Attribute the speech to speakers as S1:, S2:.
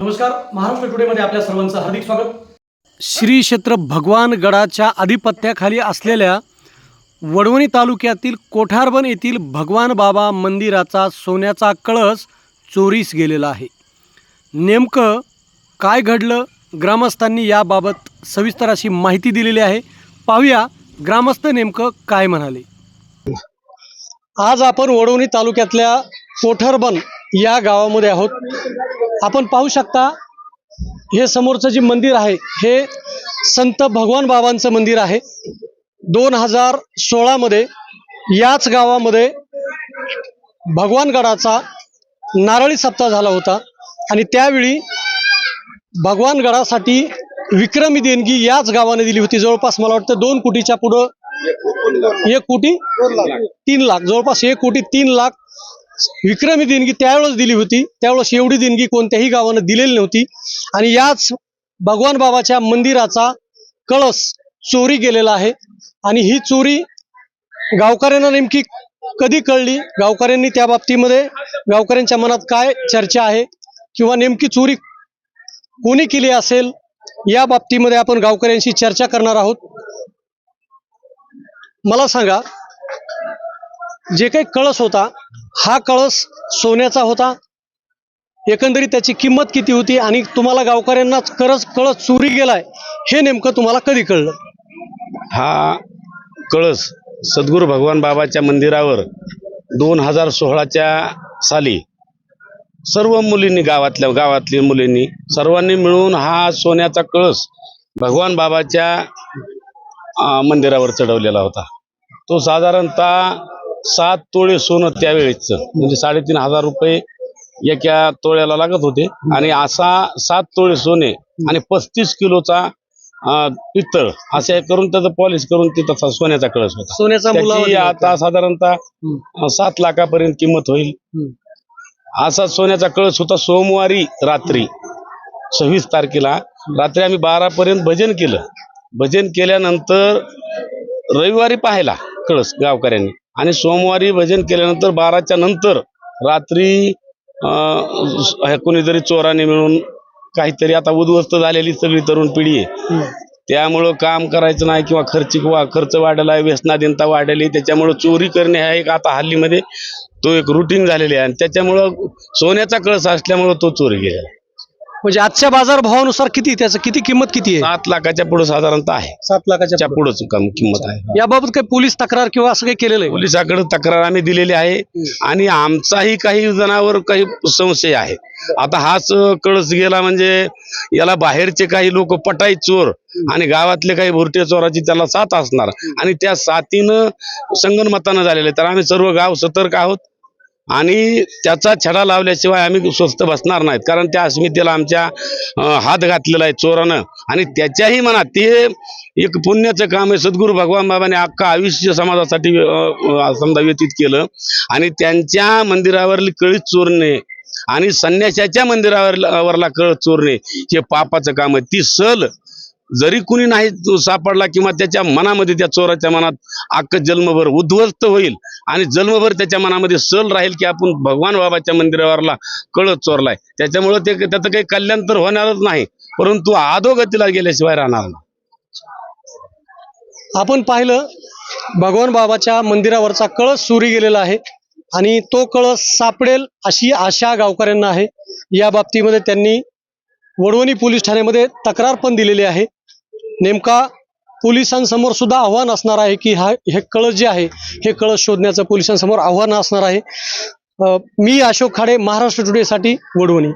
S1: नमस्कार महाराष्ट्र टुडेमध्ये आपल्या सर्वांचं हार्दिक स्वागत.
S2: श्री क्षेत्र भगवान गडाच्या आधिपत्याखाली असलेल्या वडवणी तालुक्यातील कोठारबन येथील भगवान बाबा मंदिराचा सोन्याचा कळस चोरीस गेलेला आहे. नेमकं काय घडलं? ग्रामस्थांनी याबाबत सविस्तर अशी माहिती दिलेली आहे. पाहूया ग्रामस्थ नेमकं काय म्हणाले. आज आपण वडवणी तालुक्यातल्या कोठरबन या गावामध्ये आहोत. आपण पाहू शकता हे समोरचं जे मंदिर आहे हे संत भगवान बाबांचं मंदिर आहे. दोन हजार सोळामध्ये याच गावामध्ये भगवानगडाचा नारळी सप्ताह झाला होता. आणि त्यावेळी भगवानगडासाठी विक्रमी देणगी याच गावाने दिली होती. जवळपास मला वाटतं दोन कोटीच्या पुढं एक कोटी? तीन लाख. जवळपास एक कोटी तीन लाख विक्रमी देणगी त्यावेळेस दिली होती. त्यावेळेस एवढी देणगी कोणत्याही गावानं दिलेली नव्हती. आणि याच भगवान बाबाच्या मंदिराचा कळस चोरी गेलेला आहे. आणि ही चोरी गावकऱ्यांना नेमकी कधी कळली? गावकऱ्यांनी त्या बाबतीमध्ये गावकऱ्यांच्या मनात काय चर्चा आहे? किंवा नेमकी चोरी कोणी केली असेल? या बाबतीमध्ये आपण गावकऱ्यांशी चर्चा करणार आहोत. मला सांगा जे काही कळस होता हा कळस सोन्याचा होता. एकंदरीत त्याची किंमत किती होती आणि तुम्हाला गावकऱ्यांना करस कळस चोरी गेलाय हे नेमकं तुम्हाला कधी कळलं?
S3: हा कळस सद्गुरू भगवान बाबाच्या मंदिरावर दोन हजार सोळाच्या साली सर्व मुलींनी गावातल्या गावातल्या मुलींनी सर्वांनी मिळून हा सोन्याचा कळस भगवान बाबाच्या अं, मंदिरावर चढवलेला होता. तो साधारणतः सात तोळे सोनं त्यावेळेचं म्हणजे साडेतीन हजार रुपये एका तोळ्याला लागत होते. आणि असा सात तोळे सोने आणि पस्तीस किलोचा पितळ असे करून त्याचं पॉलिश करून ते तसा सोन्याचा कळस होता.
S2: सोन्याचा
S3: आता साधारणतः सात लाखापर्यंत किंमत होईल. असा सोन्याचा कळस होता सोमवारी रात्री सव्वीस तारखेला. रात्री आम्ही बारा पर्यंत भजन केलं. भजन केल्यानंतर रविवारी पाहिला कळस गावकऱ्यांनी. आणि सोमवारी भजन केल्यानंतर बाराच्या नंतर रात्री कोणीतरी चोराने मिळून काहीतरी आता उद्ध्वस्त झालेली सगळी तरुण पिढी आहे. त्यामुळं काम करायचं नाही किंवा खर्च वा खर्च वाढला आहे व्यसनाधीनता वाढली त्याच्यामुळं चोरी करणे हा एक आता हल्लीमध्ये तो एक रुटीन झालेली आहे. आणि त्याच्यामुळं सोन्याचा कळस असल्यामुळं तो चोरी गेलेला
S2: म्हणजे आजच्या बाजार भावानुसार किती त्याचं किती किंमत किती आहे?
S3: सात लाखाच्या पुढे साधारणतः आहे.
S2: सात लाखाच्या
S3: त्या पुढंच कम किंमत आहे.
S2: याबाबत काही पोलीस तक्रार किंवा असं काही केलेलं आहे?
S3: पोलिसाकडे तक्रार आम्ही दिलेली आहे. आणि आमचाही काही जणांवर काही संशय आहे. आता हाच कळस गेला म्हणजे याला बाहेरचे काही लोक पटाई चोर आणि गावातले काही भुरटे चोराची त्याला साथ असणार. आणि त्या साथीनं संगनमतानं झालेले तर आम्ही सर्व गाव सतर्क आहोत. आणि त्याचा छडा लावल्याशिवाय आम्ही स्वस्त बसणार नाहीत. कारण त्या अस्मितेला आमच्या हात घातलेला आहे चोरानं. आणि त्याच्याही मनात ते एक पुण्याचं काम आहे. सद्गुरू भगवान बाबाने अख्खा आयुष्य समाजासाठी समजा व्यतीत केलं. आणि त्यांच्या मंदिरावरली कळीत चोरणे आणि संन्याशाच्या मंदिरावर वरला कळ चोरणे हे पापाचं काम आहे. ती सल जरी कुणी नाही तो सापडला किंवा त्याच्या मनामध्ये त्या चोराच्या मनात अख्ख जन्मभर उद्ध्वस्त होईल आणि जन्मभर त्याच्या मनामध्ये सल राहील की आपण भगवान बाबाच्या मंदिरावरला कळत चोरलाय. त्याच्यामुळं ते त्याचं काही कल्याण तर होणारच नाही परंतु आधोगतीला गेल्याशिवाय राहणार नाही.
S2: आपण पाहिलं भगवान बाबाच्या मंदिरावरचा कळस चोरी गेलेला आहे आणि तो कळस सापडेल अशी आशा गावकऱ्यांना आहे. या बाबतीमध्ये त्यांनी वडवणी पोलीस ठाण्यामध्ये तक्रार पण दिलेली आहे. नेमका पोलिसांसमोर सुद्धा आव्हान असणार आहे की हा हे कळस जे आहे हे कळस शोधण्याचं पोलिसांसमोर आव्हान असणार आहे. मी अशोक खाडे महाराष्ट्र टुडेसाठी वडवणी.